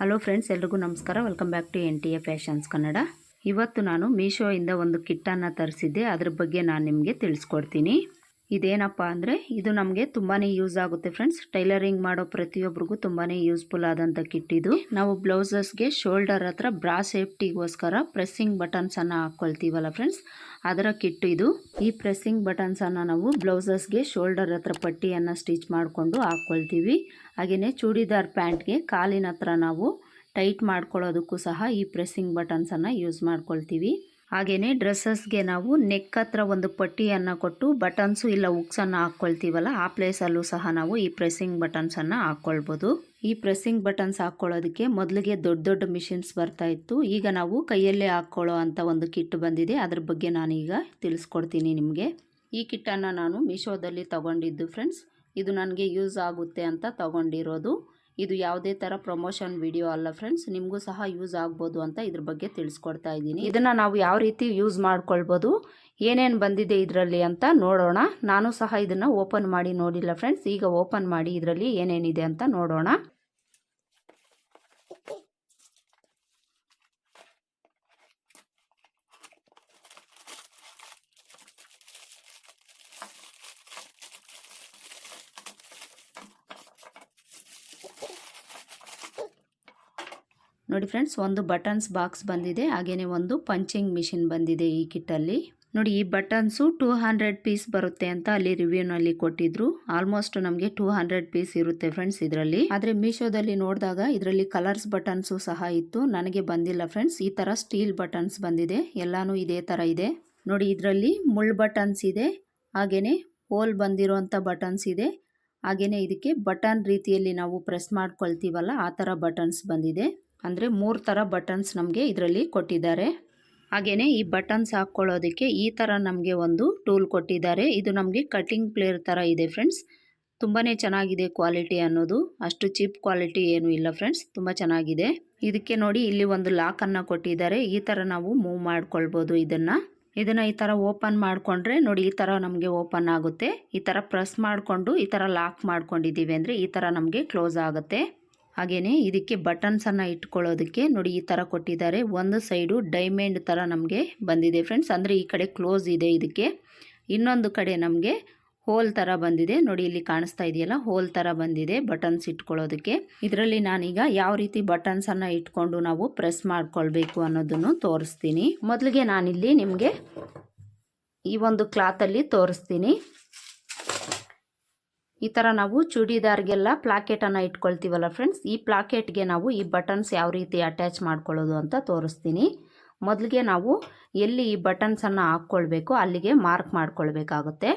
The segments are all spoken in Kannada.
ಹಲೋ ಫ್ರೆಂಡ್ಸ್ ಎಲ್ರಿಗೂ ನಮಸ್ಕಾರ. Welcome back to N T A fashions Kannada ಇವತ್ತು ನಾನು ಮೀಶೋಯಿಂದ ಒಂದು ಕಿಟ್ಟನ್ನು ತರಿಸಿದ್ದೆ. ಅದ್ರ ಬಗ್ಗೆ ನಾನು ನಿಮಗೆ ತಿಳಿಸ್ಕೊಡ್ತೀನಿ. ಇದೇನಪ್ಪ ಅಂದರೆ ಇದು ನಮಗೆ ತುಂಬಾ ಯೂಸ್ ಆಗುತ್ತೆ ಫ್ರೆಂಡ್ಸ್ ಟೈಲರಿಂಗ್ ಮಾಡೋ ಪ್ರತಿಯೊಬ್ಬರಿಗೂ ತುಂಬಾ ಯೂಸ್ಫುಲ್ ಆದಂಥ ಕಿಟ್ ಇದು. ನಾವು ಬ್ಲೌಸಸ್ಗೆ ಶೋಲ್ಡರ್ ಹತ್ರ ಬ್ರಾ ಸೇಫ್ಟಿಗೋಸ್ಕರ ಪ್ರೆಸ್ಸಿಂಗ್ ಬಟನ್ಸನ್ನು ಹಾಕ್ಕೊಳ್ತೀವಲ್ಲ ಫ್ರೆಂಡ್ಸ್ ಅದರ ಕಿಟ್ ಇದು. ಈ ಪ್ರೆಸ್ಸಿಂಗ್ ಬಟನ್ಸನ್ನು ನಾವು ಬ್ಲೌಸಸ್ಗೆ ಶೋಲ್ಡರ್ ಹತ್ರ ಪಟ್ಟಿಯನ್ನು ಸ್ಟಿಚ್ ಮಾಡಿಕೊಂಡು ಹಾಕ್ಕೊಳ್ತೀವಿ ಹಾಗೆಯೇ ಚೂಡಿದಾರ್ ಪ್ಯಾಂಟ್ಗೆ ಕಾಲಿನ ಹತ್ರ ನಾವು ಟೈಟ್ ಮಾಡ್ಕೊಳ್ಳೋದಕ್ಕೂ ಸಹ ಈ ಪ್ರೆಸ್ಸಿಂಗ್ ಬಟನ್ಸನ್ನು ಯೂಸ್ ಮಾಡ್ಕೊಳ್ತೀವಿ. ಹಾಗೆಯೇ ಡ್ರೆಸ್ಸಸ್ಗೆ ನಾವು ನೆಕ್ ಹತ್ರ ಒಂದು ಪಟ್ಟಿಯನ್ನು ಕೊಟ್ಟು ಬಟನ್ಸು ಇಲ್ಲ ಉಕ್ಸನ್ನು ಹಾಕ್ಕೊಳ್ತೀವಲ್ಲ, ಆ ಪ್ಲೇಸಲ್ಲೂ ಸಹ ನಾವು ಈ ಪ್ರೆಸ್ಸಿಂಗ್ ಬಟನ್ಸನ್ನು ಹಾಕ್ಕೊಳ್ಬೋದು. ಈ ಪ್ರೆಸ್ಸಿಂಗ್ ಬಟನ್ಸ್ ಹಾಕ್ಕೊಳ್ಳೋದಕ್ಕೆ ಮೊದಲಿಗೆ ದೊಡ್ಡ ದೊಡ್ಡ ಮಿಷಿನ್ಸ್ ಬರ್ತಾ ಇತ್ತು. ಈಗ ನಾವು ಕೈಯಲ್ಲೇ ಹಾಕ್ಕೊಳ್ಳೋ ಅಂಥ ಒಂದು ಕಿಟ್ ಬಂದಿದೆ. ಅದ್ರ ಬಗ್ಗೆ ನಾನೀಗ ತಿಳಿಸ್ಕೊಡ್ತೀನಿ ನಿಮಗೆ. ಈ ಕಿಟ್ಟನ್ನು ನಾನು ಮೀಶೋದಲ್ಲಿ ತಗೊಂಡಿದ್ದು ಫ್ರೆಂಡ್ಸ್ ಇದು ನನಗೆ ಯೂಸ್ ಆಗುತ್ತೆ ಅಂತ ತಗೊಂಡಿರೋದು. ಇದು ಯಾವುದೇ ಥರ ಪ್ರಮೋಷನ್ ವಿಡಿಯೋ ಅಲ್ಲ ಫ್ರೆಂಡ್ಸ್ ನಿಮಗೂ ಸಹ ಯೂಸ್ ಆಗ್ಬೋದು ಅಂತ ಇದ್ರ ಬಗ್ಗೆ ತಿಳಿಸ್ಕೊಡ್ತಾ ಇದ್ದೀನಿ. ಇದನ್ನು ನಾವು ಯಾವ ರೀತಿ ಯೂಸ್ ಮಾಡ್ಕೊಳ್ಬೋದು, ಏನೇನು ಬಂದಿದೆ ಇದರಲ್ಲಿ ಅಂತ ನೋಡೋಣ. ನಾನು ಸಹ ಇದನ್ನು ಓಪನ್ ಮಾಡಿ ನೋಡಿಲ್ಲ ಫ್ರೆಂಡ್ಸ್ ಈಗ ಓಪನ್ ಮಾಡಿ ಇದರಲ್ಲಿ ಏನೇನಿದೆ ಅಂತ ನೋಡೋಣ. ನೋಡಿ ಫ್ರೆಂಡ್ಸ್, ಒಂದು ಬಟನ್ಸ್ ಬಾಕ್ಸ್ ಬಂದಿದೆ. ಹಾಗೆಯೇ ಒಂದು ಪಂಚಿಂಗ್ ಮಿಷಿನ್ ಬಂದಿದೆ ಈ ಕಿಟ್ಟಲ್ಲಿ. ನೋಡಿ, ಈ ಬಟನ್ಸು ಟೂ ಹಂಡ್ರೆಡ್ ಪೀಸ್ ಬರುತ್ತೆ ಅಂತ ಅಲ್ಲಿ ರಿವ್ಯೂನಲ್ಲಿ ಕೊಟ್ಟಿದ್ರು. ಆಲ್ಮೋಸ್ಟ್ ನಮಗೆ ಟೂ ಹಂಡ್ರೆಡ್ ಪೀಸ್ ಇರುತ್ತೆ ಫ್ರೆಂಡ್ಸ್ ಇದರಲ್ಲಿ. ಆದರೆ ಮೀಶೋದಲ್ಲಿ ನೋಡಿದಾಗ ಇದರಲ್ಲಿ ಕಲರ್ಸ್ ಬಟನ್ಸು ಸಹ ಇತ್ತು. ನನಗೆ ಬಂದಿಲ್ಲ ಫ್ರೆಂಡ್ಸ್ ಈ ಥರ ಸ್ಟೀಲ್ ಬಟನ್ಸ್ ಬಂದಿದೆ. ಎಲ್ಲಾನು ಇದೇ ಥರ ಇದೆ. ನೋಡಿ, ಇದರಲ್ಲಿ ಮುಳ್ ಬಟನ್ಸ್ ಇದೆ. ಹಾಗೆಯೇ ಹೋಲ್ ಬಂದಿರುವಂಥ ಬಟನ್ಸ್ ಇದೆ. ಹಾಗೆಯೇ ಇದಕ್ಕೆ ಬಟನ್ ರೀತಿಯಲ್ಲಿ ನಾವು ಪ್ರೆಸ್ ಮಾಡ್ಕೊಳ್ತೀವಲ್ಲ, ಆ ಥರ ಬಟನ್ಸ್ ಬಂದಿದೆ. ಅಂದರೆ ಮೂರು ಥರ ಬಟನ್ಸ್ ನಮಗೆ ಇದರಲ್ಲಿ ಕೊಟ್ಟಿದ್ದಾರೆ. ಹಾಗೆಯೇ ಈ ಬಟನ್ಸ್ ಹಾಕ್ಕೊಳ್ಳೋದಕ್ಕೆ ಈ ಥರ ನಮಗೆ ಒಂದು ಟೂಲ್ ಕೊಟ್ಟಿದ್ದಾರೆ. ಇದು ನಮಗೆ ಕಟಿಂಗ್ ಪ್ಲೇರ್ ಥರ ಇದೆ ಫ್ರೆಂಡ್ಸ್ ತುಂಬಾ ಚೆನ್ನಾಗಿದೆ ಕ್ವಾಲಿಟಿ ಅನ್ನೋದು. ಅಷ್ಟು ಚೀಪ್ ಕ್ವಾಲಿಟಿ ಏನೂ ಇಲ್ಲ ಫ್ರೆಂಡ್ಸ್ ತುಂಬ ಚೆನ್ನಾಗಿದೆ. ಇದಕ್ಕೆ ನೋಡಿ ಇಲ್ಲಿ ಒಂದು ಲಾಕನ್ನು ಕೊಟ್ಟಿದ್ದಾರೆ. ಈ ಥರ ನಾವು ಮೂವ್ ಮಾಡ್ಕೊಳ್ಬೋದು ಇದನ್ನು. ಇದನ್ನು ಈ ಥರ ಓಪನ್ ಮಾಡಿಕೊಂಡ್ರೆ ನೋಡಿ ಈ ಥರ ನಮಗೆ ಓಪನ್ ಆಗುತ್ತೆ. ಈ ಥರ ಪ್ರೆಸ್ ಮಾಡಿಕೊಂಡು ಈ ಥರ ಲಾಕ್ ಮಾಡ್ಕೊಂಡಿದ್ದೀವಿ ಅಂದರೆ ಈ ಥರ ನಮಗೆ ಕ್ಲೋಸ್ ಆಗುತ್ತೆ. ಹಾಗೆಯೇ ಇದಕ್ಕೆ ಬಟನ್ಸನ್ನು ಇಟ್ಕೊಳ್ಳೋದಕ್ಕೆ ನೋಡಿ ಈ ಥರ ಕೊಟ್ಟಿದ್ದಾರೆ. ಒಂದು ಸೈಡು ಡೈಮಂಡ್ ಥರ ನಮಗೆ ಬಂದಿದೆ ಫ್ರೆಂಡ್ಸ್ ಅಂದರೆ ಈ ಕಡೆ ಕ್ಲೋಸ್ ಇದೆ ಇದಕ್ಕೆ. ಇನ್ನೊಂದು ಕಡೆ ನಮಗೆ ಹೋಲ್ ಥರ ಬಂದಿದೆ. ನೋಡಿ ಇಲ್ಲಿ ಕಾಣಿಸ್ತಾ ಇದೆಯಲ್ಲ ಹೋಲ್ ಥರ ಬಂದಿದೆ ಬಟನ್ಸ್ ಇಟ್ಕೊಳ್ಳೋದಕ್ಕೆ. ಇದರಲ್ಲಿ ನಾನೀಗ ಯಾವ ರೀತಿ ಬಟನ್ಸನ್ನು ಇಟ್ಕೊಂಡು ನಾವು ಪ್ರೆಸ್ ಮಾಡ್ಕೊಳ್ಬೇಕು ಅನ್ನೋದನ್ನು ತೋರಿಸ್ತೀನಿ. ಮೊದಲಿಗೆ ನಾನಿಲ್ಲಿ ನಿಮಗೆ ಈ ಒಂದು ಕ್ಲಾತಲ್ಲಿ ತೋರಿಸ್ತೀನಿ. ಈ ಥರ ನಾವು ಚೂಡಿದಾರ್ಗೆಲ್ಲ ಪ್ಲಾಕೆಟನ್ನು ಇಟ್ಕೊಳ್ತೀವಲ್ಲ ಫ್ರೆಂಡ್ಸ್ ಈ ಪ್ಲಾಕೆಟ್ಗೆ ನಾವು ಈ ಬಟನ್ಸ್ ಯಾವ ರೀತಿ ಅಟ್ಯಾಚ್ ಮಾಡ್ಕೊಳ್ಳೋದು ಅಂತ ತೋರಿಸ್ತೀನಿ. ಮೊದಲಿಗೆ ನಾವು ಎಲ್ಲಿ ಈ ಬಟನ್ಸನ್ನು ಹಾಕ್ಕೊಳ್ಬೇಕು ಅಲ್ಲಿಗೆ ಮಾರ್ಕ್ ಮಾಡ್ಕೊಳ್ಬೇಕಾಗುತ್ತೆ.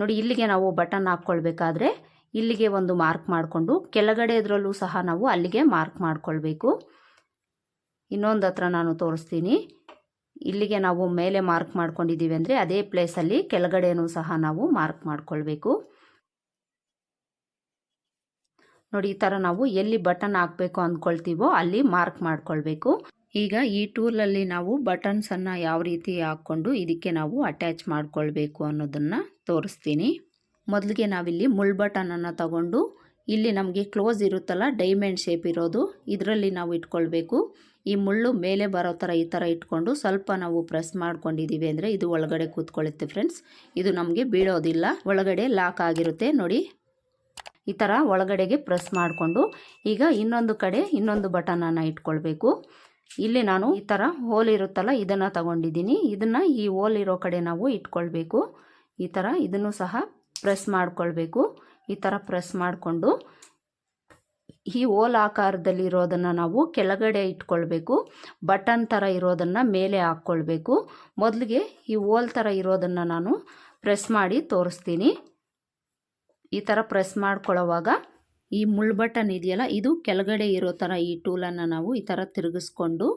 ನೋಡಿ, ಇಲ್ಲಿಗೆ ನಾವು ಬಟನ್ ಹಾಕ್ಕೊಳ್ಬೇಕಾದ್ರೆ ಇಲ್ಲಿಗೆ ಒಂದು ಮಾರ್ಕ್ ಮಾಡಿಕೊಂಡು ಕೆಳಗಡೆ ಇದರಲ್ಲೂ ಸಹ ನಾವು ಅಲ್ಲಿಗೆ ಮಾರ್ಕ್ ಮಾಡ್ಕೊಳ್ಬೇಕು. ಇನ್ನೊಂದು ಹತ್ರ ನಾನು ತೋರಿಸ್ತೀನಿ. ಇಲ್ಲಿಗೆ ನಾವು ಮೇಲೆ ಮಾರ್ಕ್ ಮಾಡ್ಕೊಂಡಿದ್ದೀವಿ ಅಂದರೆ ಅದೇ ಪ್ಲೇಸಲ್ಲಿ ಕೆಳಗಡೆನೂ ಸಹ ನಾವು ಮಾರ್ಕ್ ಮಾಡ್ಕೊಳ್ಬೇಕು. ನೋಡಿ, ಈ ಥರ ನಾವು ಎಲ್ಲಿ ಬಟನ್ ಹಾಕಬೇಕು ಅಂದ್ಕೊಳ್ತೀವೋ ಅಲ್ಲಿ ಮಾರ್ಕ್ ಮಾಡ್ಕೊಳ್ಬೇಕು. ಈಗ ಈ ಟೂಲಲ್ಲಿ ನಾವು ಬಟನ್ಸನ್ನು ಯಾವ ರೀತಿ ಹಾಕ್ಕೊಂಡು ಇದಕ್ಕೆ ನಾವು ಅಟ್ಯಾಚ್ ಮಾಡ್ಕೊಳ್ಬೇಕು ಅನ್ನೋದನ್ನು ತೋರಿಸ್ತೀನಿ. ಮೊದಲಿಗೆ ನಾವಿಲ್ಲಿ ಮುಳ್ ಬಟನನ್ನು ತಗೊಂಡು, ಇಲ್ಲಿ ನಮಗೆ ಕ್ಲೋಸ್ ಇರುತ್ತಲ್ಲ ಡೈಮಂಡ್ ಶೇಪ್ ಇರೋದು, ಇದರಲ್ಲಿ ನಾವು ಇಟ್ಕೊಳ್ಬೇಕು. ಈ ಮುಳ್ಳು ಮೇಲೆ ಬರೋ ಥರ ಈ ಥರ ಇಟ್ಕೊಂಡು ಸ್ವಲ್ಪ ನಾವು ಪ್ರೆಸ್ ಮಾಡ್ಕೊಂಡಿದ್ದೀವಿ ಅಂದರೆ ಇದು ಒಳಗಡೆ ಕೂತ್ಕೊಳ್ಳುತ್ತೆ ಫ್ರೆಂಡ್ಸ್ ಇದು ನಮಗೆ ಬೀಳೋದಿಲ್ಲ, ಒಳಗಡೆ ಲಾಕ್ ಆಗಿರುತ್ತೆ. ನೋಡಿ ಈ ಥರ ಒಳಗಡೆಗೆ ಪ್ರೆಸ್ ಮಾಡಿಕೊಂಡು ಈಗ ಇನ್ನೊಂದು ಕಡೆ ಇನ್ನೊಂದು ಬಟನನ್ನು ಇಟ್ಕೊಳ್ಬೇಕು. ಇಲ್ಲಿ ನಾನು ಈ ಥರ ಹೋಲ್ ಇರುತ್ತಲ್ಲ, ಇದನ್ನು ತಗೊಂಡಿದ್ದೀನಿ. ಇದನ್ನು ಈ ಹೋಲ್ ಇರೋ ಕಡೆ ನಾವು ಇಟ್ಕೊಳ್ಬೇಕು. ಈ ಥರ ಇದನ್ನು ಸಹ ಪ್ರೆಸ್ ಮಾಡಿಕೊಳ್ಬೇಕು. ಈ ಥರ ಪ್ರೆಸ್ ಮಾಡಿಕೊಂಡು ಈ ಹೋಲ್ ಆಕಾರದಲ್ಲಿರೋದನ್ನು ನಾವು ಕೆಳಗಡೆ ಇಟ್ಕೊಳ್ಬೇಕು. ಬಟನ್ ಥರ ಇರೋದನ್ನು ಮೇಲೆ ಹಾಕ್ಕೊಳ್ಬೇಕು. ಮೊದಲಿಗೆ ಈ ಹೋಲ್ ಥರ ಇರೋದನ್ನು ನಾನು ಪ್ರೆಸ್ ಮಾಡಿ ತೋರಿಸ್ತೀನಿ. ಈ ಥರ ಪ್ರೆಸ್ ಮಾಡ್ಕೊಳ್ಳೋವಾಗ ಈ ಮುಳ್ಳು ಬಟನ್ ಇದೆಯಲ್ಲ, ಇದು ಕೆಳಗಡೆ ಇರೋ ಥರ ಈ ಟೂಲನ್ನು ನಾವು ಈ ಥರ ತಿರುಗಿಸ್ಕೊಂಡು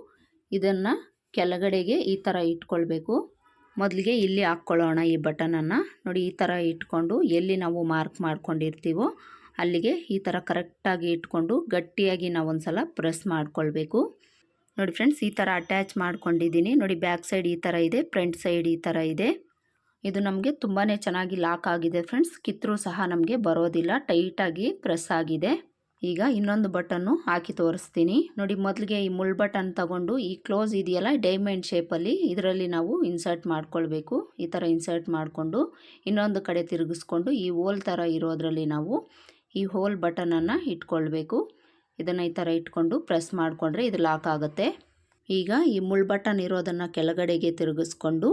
ಇದನ್ನು ಕೆಳಗಡೆಗೆ ಈ ಥರ ಇಟ್ಕೊಳ್ಬೇಕು. ಮೊದಲಿಗೆ ಇಲ್ಲಿ ಹಾಕ್ಕೊಳ್ಳೋಣ ಈ ಬಟನನ್ನು ನೋಡಿ, ಈ ಥರ ಇಟ್ಕೊಂಡು ಎಲ್ಲಿ ನಾವು ಮಾರ್ಕ್ ಮಾಡ್ಕೊಂಡಿರ್ತೀವೋ ಅಲ್ಲಿಗೆ ಈ ಥರ ಕರೆಕ್ಟಾಗಿ ಇಟ್ಕೊಂಡು ಗಟ್ಟಿಯಾಗಿ ನಾವು ಒಂದು ಸಲ ಪ್ರೆಸ್ ಮಾಡ್ಕೊಳ್ಬೇಕು. ನೋಡಿ ಫ್ರೆಂಡ್ಸ್ ಈ ಥರ ಅಟ್ಯಾಚ್ ಮಾಡ್ಕೊಂಡಿದ್ದೀನಿ. ನೋಡಿ ಬ್ಯಾಕ್ ಸೈಡ್ ಈ ಥರ ಇದೆ ಫ್ರಂಟ್ ಸೈಡ್ ಈ ಥರ ಇದೆ. ಇದು ನಮಗೆ ತುಂಬಾ ಚೆನ್ನಾಗಿ ಲಾಕ್ ಆಗಿದೆ ಫ್ರೆಂಡ್ಸ್ ಕಿತ್ತರೂ ಸಹ ನಮಗೆ ಬರೋದಿಲ್ಲ ಟೈಟಾಗಿ ಪ್ರೆಸ್ ಆಗಿದೆ. ಈಗ ಇನ್ನೊಂದು ಬಟನ್ನು ಹಾಕಿ ತೋರಿಸ್ತೀನಿ. ನೋಡಿ, ಮೊದಲಿಗೆ ಈ ಮುಳ್ ಬಟನ್ ತಗೊಂಡು ಈ ಕ್ಲೋಸ್ ಇದೆಯಲ್ಲ ಡೈಮಂಡ್ ಶೇಪಲ್ಲಿ ಇದರಲ್ಲಿ ನಾವು ಇನ್ಸರ್ಟ್ ಮಾಡ್ಕೊಳ್ಬೇಕು. ಈ ಥರ ಇನ್ಸರ್ಟ್ ಮಾಡಿಕೊಂಡು ಇನ್ನೊಂದು ಕಡೆ ತಿರುಗಿಸ್ಕೊಂಡು ಈ ಹೋಲ್ ಥರ ಇರೋದ್ರಲ್ಲಿ ನಾವು ಈ ಹೋಲ್ ಬಟನನ್ನು ಇಟ್ಕೊಳ್ಬೇಕು. ಇದನ್ನು ಈ ಥರ ಇಟ್ಕೊಂಡು ಪ್ರೆಸ್ ಮಾಡಿಕೊಂಡ್ರೆ ಇದು ಲಾಕ್ ಆಗುತ್ತೆ. ಈಗ ಈ ಮುಳ್ ಬಟನ್ ಇರೋದನ್ನು ಕೆಳಗಡೆಗೆ ತಿರುಗಿಸ್ಕೊಂಡು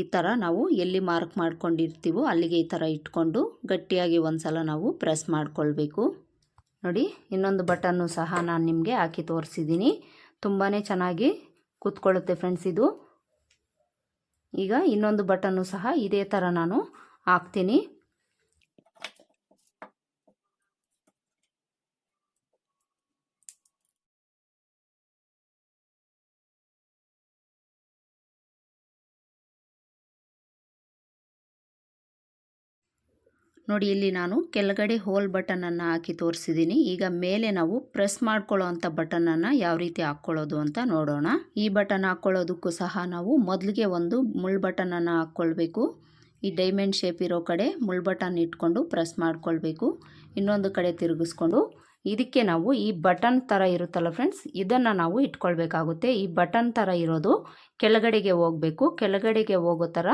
ಈ ಥರ ನಾವು ಎಲ್ಲಿ ಮಾರ್ಕ್ ಮಾಡ್ಕೊಂಡಿರ್ತೀವೋ ಅಲ್ಲಿಗೆ ಈ ಥರ ಇಟ್ಕೊಂಡು ಗಟ್ಟಿಯಾಗಿ ಒಂದು ಸಲ ನಾವು ಪ್ರೆಸ್ ಮಾಡಿಕೊಳ್ಬೇಕು. ನೋಡಿ, ಇನ್ನೊಂದು ಬಟನ್ನು ಸಹ ನಾನು ನಿಮಗೆ ಹಾಕಿ ತೋರಿಸಿದ್ದೀನಿ. ತುಂಬಾ ಚೆನ್ನಾಗಿ ಕೂತ್ಕೊಳ್ಳುತ್ತೆ ಫ್ರೆಂಡ್ಸ್ ಇದು. ಈಗ ಇನ್ನೊಂದು ಬಟನ್ನು ಸಹ ಇದೇ ಥರ ನಾನು ಹಾಕ್ತೀನಿ. ನೋಡಿ, ಇಲ್ಲಿ ನಾನು ಕೆಳಗಡೆ ಹೋಲ್ ಬಟನನ್ನು ಹಾಕಿ ತೋರಿಸಿದ್ದೀನಿ. ಈಗ ಮೇಲೆ ನಾವು ಪ್ರೆಸ್ ಮಾಡ್ಕೊಳ್ಳೋ ಅಂಥ ಬಟನನ್ನು ಯಾವ ರೀತಿ ಹಾಕ್ಕೊಳ್ಳೋದು ಅಂತ ನೋಡೋಣ. ಈ ಬಟನ್ ಹಾಕ್ಕೊಳ್ಳೋದಕ್ಕೂ ಸಹ ನಾವು ಮೊದಲಿಗೆ ಒಂದು ಮುಳ್ ಬಟನನ್ನು ಹಾಕ್ಕೊಳ್ಬೇಕು. ಈ ಡೈಮಂಡ್ ಶೇಪ್ ಇರೋ ಕಡೆ ಮುಳ್ ಬಟನ್ ಇಟ್ಕೊಂಡು ಪ್ರೆಸ್ ಮಾಡ್ಕೊಳ್ಬೇಕು. ಇನ್ನೊಂದು ಕಡೆ ತಿರುಗಿಸ್ಕೊಂಡು. ಇದಕ್ಕೆ ನಾವು ಈ ಬಟನ್ ಥರ ಇರುತ್ತಲ್ಲ ಫ್ರೆಂಡ್ಸ್, ಇದನ್ನು ನಾವು ಇಟ್ಕೊಳ್ಬೇಕಾಗುತ್ತೆ. ಈ ಬಟನ್ ಥರ ಇರೋದು ಕೆಳಗಡೆಗೆ ಹೋಗಬೇಕು. ಕೆಳಗಡೆಗೆ ಹೋಗೋ ಥರ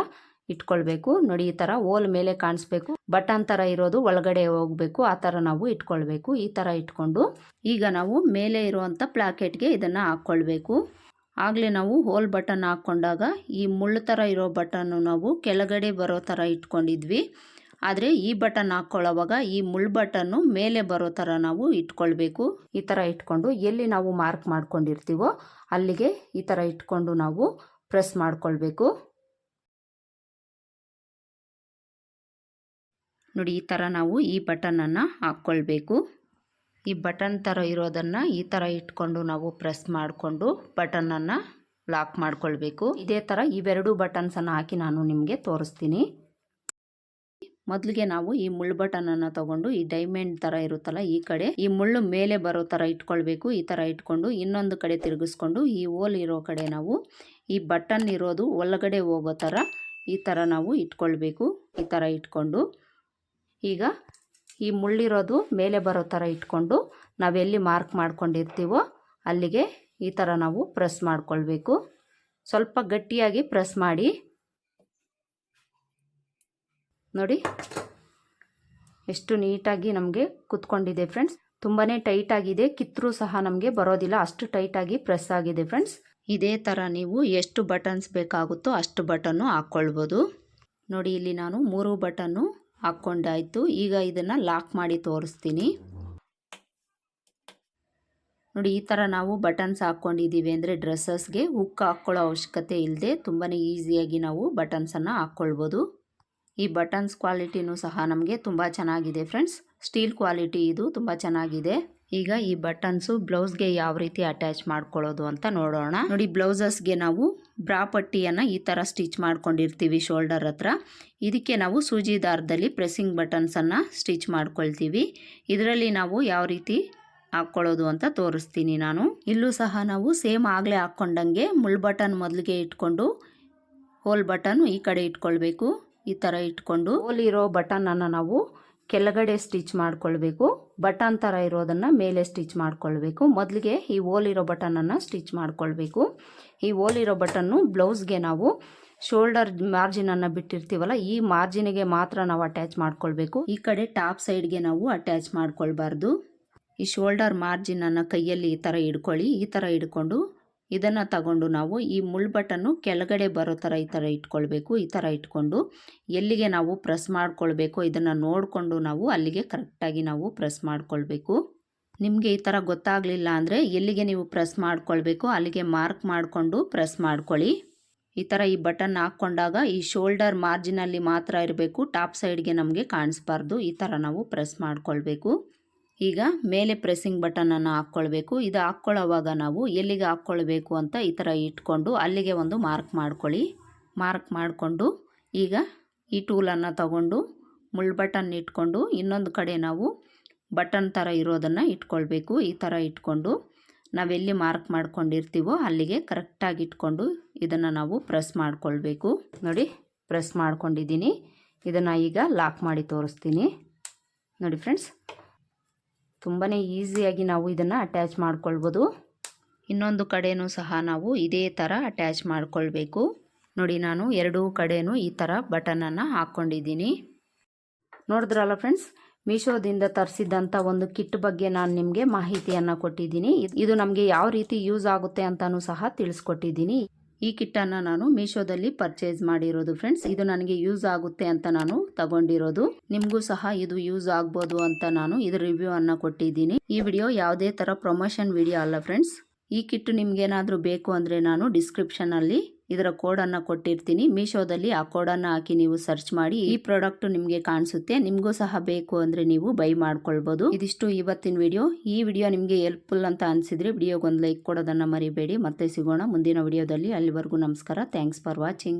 ಇಟ್ಕೊಳ್ಬೇಕು. ನೋಡಿ, ಈ ಥರ ಓಲ್ ಮೇಲೆ ಕಾಣಿಸ್ಬೇಕು. ಬಟನ್ ಥರ ಇರೋದು ಒಳಗಡೆ ಹೋಗಬೇಕು. ಆ ಥರ ನಾವು ಇಟ್ಕೊಳ್ಬೇಕು. ಈ ಥರ ಇಟ್ಕೊಂಡು ಈಗ ನಾವು ಮೇಲೆ ಇರುವಂಥ ಪ್ಲಾಕೆಟ್ಗೆ ಇದನ್ನು ಹಾಕ್ಕೊಳ್ಬೇಕು ಆಗಲೇ ನಾವು ಹೋಲ್ ಬಟನ್ ಹಾಕ್ಕೊಂಡಾಗ ಈ ಮುಳ್ಳು ಥರ ಇರೋ ಬಟನ್ನು ನಾವು ಕೆಳಗಡೆ ಬರೋ ಥರ ಇಟ್ಕೊಂಡಿದ್ವಿ. ಆದರೆ ಈ ಬಟನ್ ಹಾಕ್ಕೊಳ್ಳೋವಾಗ ಈ ಮುಳ್ಳು ಬಟನ್ನು ಮೇಲೆ ಬರೋ ಥರ ನಾವು ಇಟ್ಕೊಳ್ಬೇಕು. ಈ ಥರ ಇಟ್ಕೊಂಡು ಎಲ್ಲಿ ನಾವು ಮಾರ್ಕ್ ಮಾಡ್ಕೊಂಡಿರ್ತೀವೋ ಅಲ್ಲಿಗೆ ಈ ಥರ ಇಟ್ಕೊಂಡು ನಾವು ಪ್ರೆಸ್ ಮಾಡ್ಕೊಳ್ಬೇಕು. ನೋಡಿ, ಈ ಥರ ನಾವು ಈ ಬಟನನ್ನು ಹಾಕ್ಕೊಳ್ಬೇಕು. ಈ ಬಟನ್ ಥರ ಇರೋದನ್ನು ಈ ಥರ ಇಟ್ಕೊಂಡು ನಾವು ಪ್ರೆಸ್ ಮಾಡಿಕೊಂಡು ಬಟನನ್ನು ಲಾಕ್ ಮಾಡ್ಕೊಳ್ಬೇಕು. ಇದೇ ಥರ ಇವೆರಡು ಬಟನ್ಸನ್ನು ಹಾಕಿ ನಾನು ನಿಮಗೆ ತೋರಿಸ್ತೀನಿ. ಮೊದಲಿಗೆ ನಾವು ಈ ಮುಳ್ಳು ಬಟನನ್ನು ತಗೊಂಡು ಈ ಡೈಮಂಡ್ ಥರ ಇರುತ್ತಲ್ಲ ಈ ಕಡೆ, ಈ ಮುಳ್ಳು ಮೇಲೆ ಬರೋ ಥರ ಇಟ್ಕೊಳ್ಬೇಕು. ಈ ಥರ ಇಟ್ಕೊಂಡು ಇನ್ನೊಂದು ಕಡೆ ತಿರುಗಿಸ್ಕೊಂಡು ಈ ಓಲ್ ಇರೋ ಕಡೆ ನಾವು ಈ ಬಟನ್ ಇರೋದು ಒಳಗಡೆ ಹೋಗೋ ಥರ ಈ ಥರ ನಾವು ಇಟ್ಕೊಳ್ಬೇಕು. ಈ ಥರ ಇಟ್ಕೊಂಡು ಈಗ ಈ ಮುಳ್ಳಿರೋದು ಮೇಲೆ ಬರೋ ಥರ ಇಟ್ಕೊಂಡು ನಾವೆಲ್ಲಿ ಮಾರ್ಕ್ ಮಾಡ್ಕೊಂಡಿರ್ತೀವೋ ಅಲ್ಲಿಗೆ ಈ ಥರ ನಾವು ಪ್ರೆಸ್ ಮಾಡ್ಕೊಳ್ಬೇಕು. ಸ್ವಲ್ಪ ಗಟ್ಟಿಯಾಗಿ ಪ್ರೆಸ್ ಮಾಡಿ. ನೋಡಿ, ಎಷ್ಟು ನೀಟಾಗಿ ನಮಗೆ ಕುತ್ಕೊಂಡಿದೆ ಫ್ರೆಂಡ್ಸ್. ತುಂಬಾ ಟೈಟಾಗಿದೆ ಕಿತ್ತರೂ ಸಹ ನಮಗೆ ಬರೋದಿಲ್ಲ, ಅಷ್ಟು ಟೈಟಾಗಿ ಪ್ರೆಸ್ ಆಗಿದೆ ಫ್ರೆಂಡ್ಸ್. ಇದೇ ಥರ ನೀವು ಎಷ್ಟು ಬಟನ್ಸ್ ಬೇಕಾಗುತ್ತೋ ಅಷ್ಟು ಬಟನ್ನು ಹಾಕ್ಕೊಳ್ಬೋದು. ನೋಡಿ, ಇಲ್ಲಿ ನಾನು ಮೂರು ಬಟನ್ನು ಹಾಕ್ಕೊಂಡಾಯಿತು. ಈಗ ಇದನ್ನು ಲಾಕ್ ಮಾಡಿ ತೋರಿಸ್ತೀನಿ. ನೋಡಿ, ಈ ಥರ ನಾವು ಬಟನ್ಸ್ ಹಾಕ್ಕೊಂಡಿದ್ದೀವಿ ಅಂದರೆ ಡ್ರೆಸ್ಸಸ್ಗೆ ಹುಕ್ ಹಾಕ್ಕೊಳ್ಳೋ ಅವಶ್ಯಕತೆ ಇಲ್ಲದೆ ತುಂಬಾ ಈಸಿಯಾಗಿ ನಾವು ಬಟನ್ಸನ್ನು ಹಾಕ್ಕೊಳ್ಬೋದು. ಈ ಬಟನ್ಸ್ ಕ್ವಾಲಿಟಿನೂ ಸಹ ನಮಗೆ ತುಂಬ ಚೆನ್ನಾಗಿದೆ ಫ್ರೆಂಡ್ಸ್. ಸ್ಟೀಲ್ ಕ್ವಾಲಿಟಿ ಇದು ತುಂಬ ಚೆನ್ನಾಗಿದೆ. ಈಗ ಈ ಬಟನ್ಸು ಬ್ಲೌಸ್ಗೆ ಯಾವ ರೀತಿ ಅಟ್ಯಾಚ್ ಮಾಡ್ಕೊಳ್ಳೋದು ಅಂತ ನೋಡೋಣ. ನೋಡಿ ಬ್ಲೌಸಸ್ಗೆ ನಾವು ಬ್ರಾ ಪಟ್ಟಿಯನ್ನು ಈ ಥರ ಸ್ಟಿಚ್ ಮಾಡ್ಕೊಂಡಿರ್ತೀವಿ ಶೋಲ್ಡರ್ ಹತ್ರ. ಇದಕ್ಕೆ ನಾವು ಸೂಜಿ ದಾರದಲ್ಲಿ ಪ್ರೆಸ್ಸಿಂಗ್ ಬಟನ್ಸನ್ನು ಸ್ಟಿಚ್ ಮಾಡ್ಕೊಳ್ತೀವಿ. ಇದರಲ್ಲಿ ನಾವು ಯಾವ ರೀತಿ ಹಾಕ್ಕೊಳ್ಳೋದು ಅಂತ ತೋರಿಸ್ತೀನಿ ನಾನು. ಇಲ್ಲೂ ಸಹ ನಾವು ಸೇಮ್ ಆಗಲೇ ಹಾಕ್ಕೊಂಡಂಗೆ ಮುಳ್ ಬಟನ್ ಮೊದಲಿಗೆ ಇಟ್ಕೊಂಡು ಹೋಲ್ ಬಟನ್ ಈ ಕಡೆ ಇಟ್ಕೊಳ್ಬೇಕು. ಈ ಥರ ಇಟ್ಕೊಂಡು ಹೋಲ್ ಇರೋ ಬಟನನ್ನು ನಾವು ಕೆಳಗಡೆ ಸ್ಟಿಚ್ ಮಾಡ್ಕೊಳ್ಬೇಕು. ಬಟನ್ ಥರ ಇರೋದನ್ನು ಮೇಲೆ ಸ್ಟಿಚ್ ಮಾಡ್ಕೊಳ್ಬೇಕು. ಮೊದಲಿಗೆ ಈ ಓಲಿರೋ ಬಟನನ್ನು ಸ್ಟಿಚ್ ಮಾಡ್ಕೊಳ್ಬೇಕು. ಈ ಓಲಿರೋ ಬಟನ್ನು ಬ್ಲೌಸ್ಗೆ ನಾವು ಶೋಲ್ಡರ್ ಮಾರ್ಜಿನನ್ನು ಬಿಟ್ಟಿರ್ತೀವಲ್ಲ, ಈ ಮಾರ್ಜಿನಿಗೆ ಮಾತ್ರ ನಾವು ಅಟ್ಯಾಚ್ ಮಾಡ್ಕೊಳ್ಬೇಕು. ಈ ಕಡೆ ಟಾಪ್ ಸೈಡ್ಗೆ ನಾವು ಅಟ್ಯಾಚ್ ಮಾಡ್ಕೊಳ್ಬಾರ್ದು. ಈ ಶೋಲ್ಡರ್ ಮಾರ್ಜಿನನ್ನು ಕೈಯಲ್ಲಿ ಈ ಥರ ಹಿಡ್ಕೊಳ್ಳಿ. ಈ ಥರ ಹಿಡ್ಕೊಂಡು ಇದನ್ನು ತಗೊಂಡು ನಾವು ಈ ಮುಳ್ಬಟನ್ನು ಕೆಳಗಡೆ ಬರೋ ಥರ ಈ ಥರ ಇಟ್ಕೊಳ್ಬೇಕು, ಈ ಥರ ಇಟ್ಕೊಂಡು ಎಲ್ಲಿಗೆ ನಾವು ಪ್ರೆಸ್ ಮಾಡ್ಕೊಳ್ಬೇಕು ಇದನ್ನು ನೋಡಿಕೊಂಡು ನಾವು ಅಲ್ಲಿಗೆ ಕರೆಕ್ಟಾಗಿ ನಾವು ಪ್ರೆಸ್ ಮಾಡ್ಕೊಳ್ಬೇಕು. ನಿಮಗೆ ಈ ಥರ ಗೊತ್ತಾಗಲಿಲ್ಲ ಅಂದರೆ ಎಲ್ಲಿಗೆ ನೀವು ಪ್ರೆಸ್ ಮಾಡ್ಕೊಳ್ಬೇಕು ಅಲ್ಲಿಗೆ ಮಾರ್ಕ್ ಮಾಡಿಕೊಂಡು ಪ್ರೆಸ್ ಮಾಡ್ಕೊಳ್ಳಿ. ಈ ಥರ ಈ ಬಟನ್ ಹಾಕ್ಕೊಂಡಾಗ ಈ ಶೋಲ್ಡರ್ ಮಾರ್ಜಿನಲ್ಲಿ ಮಾತ್ರ ಇರಬೇಕು, ಟಾಪ್ ಸೈಡ್ಗೆ ನಮಗೆ ಕಾಣಿಸ್ಬಾರ್ದು, ಈ ಥರ ನಾವು ಪ್ರೆಸ್ ಮಾಡ್ಕೊಳ್ಬೇಕು. ಈಗ ಮೇಲೆ ಪ್ರೆಸ್ಸಿಂಗ್ ಬಟನನ್ನು ಹಾಕ್ಕೊಳ್ಬೇಕು. ಇದು ಹಾಕ್ಕೊಳ್ಳೋವಾಗ ನಾವು ಎಲ್ಲಿಗೆ ಹಾಕ್ಕೊಳ್ಬೇಕು ಅಂತ ಈ ಥರ ಇಟ್ಕೊಂಡು ಅಲ್ಲಿಗೆ ಒಂದು ಮಾರ್ಕ್ ಮಾಡ್ಕೊಳ್ಳಿ. ಮಾರ್ಕ್ ಮಾಡಿಕೊಂಡು ಈಗ ಈ ಟೂಲನ್ನು ತಗೊಂಡು ಮುಳ್ಳು ಬಟನ್ ಇಟ್ಕೊಂಡು ಇನ್ನೊಂದು ಕಡೆ ನಾವು ಬಟನ್ ಥರ ಇರೋದನ್ನು ಇಟ್ಕೊಳ್ಬೇಕು. ಈ ಥರ ಇಟ್ಕೊಂಡು ನಾವೆಲ್ಲಿ ಮಾರ್ಕ್ ಮಾಡ್ಕೊಂಡಿರ್ತೀವೋ ಅಲ್ಲಿಗೆ ಕರೆಕ್ಟಾಗಿ ಇಟ್ಕೊಂಡು ಇದನ್ನು ನಾವು ಪ್ರೆಸ್ ಮಾಡ್ಕೊಳ್ಬೇಕು. ನೋಡಿ ಪ್ರೆಸ್ ಮಾಡ್ಕೊಂಡಿದ್ದೀನಿ. ಇದನ್ನು ಈಗ ಲಾಕ್ ಮಾಡಿ ತೋರಿಸ್ತೀನಿ. ನೋಡಿ ಫ್ರೆಂಡ್ಸ್ ತುಂಬಾ ಈಸಿಯಾಗಿ ನಾವು ಇದನ್ನು ಅಟ್ಯಾಚ್ ಮಾಡ್ಕೊಳ್ಬೋದು. ಇನ್ನೊಂದು ಕಡೆಯೂ ಸಹ ನಾವು ಇದೇ ಥರ ಅಟ್ಯಾಚ್ ಮಾಡ್ಕೊಳ್ಬೇಕು. ನೋಡಿ, ನಾನು ಎರಡೂ ಕಡೆಯೂ ಈ ಥರ ಬಟನನ್ನು ಹಾಕ್ಕೊಂಡಿದ್ದೀನಿ ನೋಡಿದ್ರಲ್ಲ ಫ್ರೆಂಡ್ಸ್ ಮೀಶೋದಿಂದ ತರಿಸಿದ್ದಂಥ ಒಂದು ಕಿಟ್ ಬಗ್ಗೆ ನಾನು ನಿಮಗೆ ಮಾಹಿತಿಯನ್ನು ಕೊಟ್ಟಿದ್ದೀನಿ. ಇದ್- ನಮಗೆ ಯಾವ ರೀತಿ ಯೂಸ್ ಆಗುತ್ತೆ ಅಂತಲೂ ಸಹ ತಿಳಿಸ್ಕೊಟ್ಟಿದ್ದೀನಿ. ಈ ಕಿಟ್ಟನ್ನು ನಾನು ಮೀಶೋದಲ್ಲಿ ಪರ್ಚೇಸ್ ಮಾಡಿರೋದು ಫ್ರೆಂಡ್ಸ್. ಇದು ನನಗೆ ಯೂಸ್ ಆಗುತ್ತೆ ಅಂತ ನಾನು ತಗೊಂಡಿರೋದು. ನಿಮಗೂ ಸಹ ಇದು ಯೂಸ್ ಆಗ್ಬೋದು ಅಂತ ನಾನು ಇದ್ರ ರಿವ್ಯೂ ಅನ್ನು ಕೊಟ್ಟಿದ್ದೀನಿ. ಈ ವಿಡಿಯೋ ಯಾವುದೇ ಥರ ಪ್ರಮೋಷನ್ ವಿಡಿಯೋ ಅಲ್ಲ ಫ್ರೆಂಡ್ಸ್. ಈ ಕಿಟ್ ನಿಮ್ಗೇನಾದರೂ ಬೇಕು ಅಂದರೆ ನಾನು ಡಿಸ್ಕ್ರಿಪ್ಷನಲ್ಲಿ ಇದರ ಕೋಡನ್ನು ಕೊಟ್ಟಿರ್ತೀನಿ. ಮೀಶೋದಲ್ಲಿ ಆ ಕೋಡನ್ನು ಹಾಕಿ ನೀವು ಸರ್ಚ್ ಮಾಡಿ ಈ ಪ್ರಾಡಕ್ಟ್ ನಿಮಗೆ ಕಾಣಿಸುತ್ತೆ. ನಿಮಗೂ ಸಹ ಬೇಕು ಅಂದ್ರೆ ನೀವು ಬೈ ಮಾಡ್ಕೊಳ್ಬೋದು. ಇದಿಷ್ಟು ಇವತ್ತಿನ ವಿಡಿಯೋ. ಈ ವಿಡಿಯೋ ನಿಮಗೆ ಹೆಲ್ಪ್ಫುಲ್ ಅಂತ ಅನಿಸಿದ್ರೆ ವಿಡಿಯೋಗೊಂದು ಲೈಕ್ ಕೊಡೋದನ್ನ ಮರಿಬೇಡಿ. ಮತ್ತೆ ಸಿಗೋಣ ಮುಂದಿನ ವಿಡಿಯೋದಲ್ಲಿ. ಅಲ್ಲಿವರೆಗೂ ನಮಸ್ಕಾರ. Thanks for watching.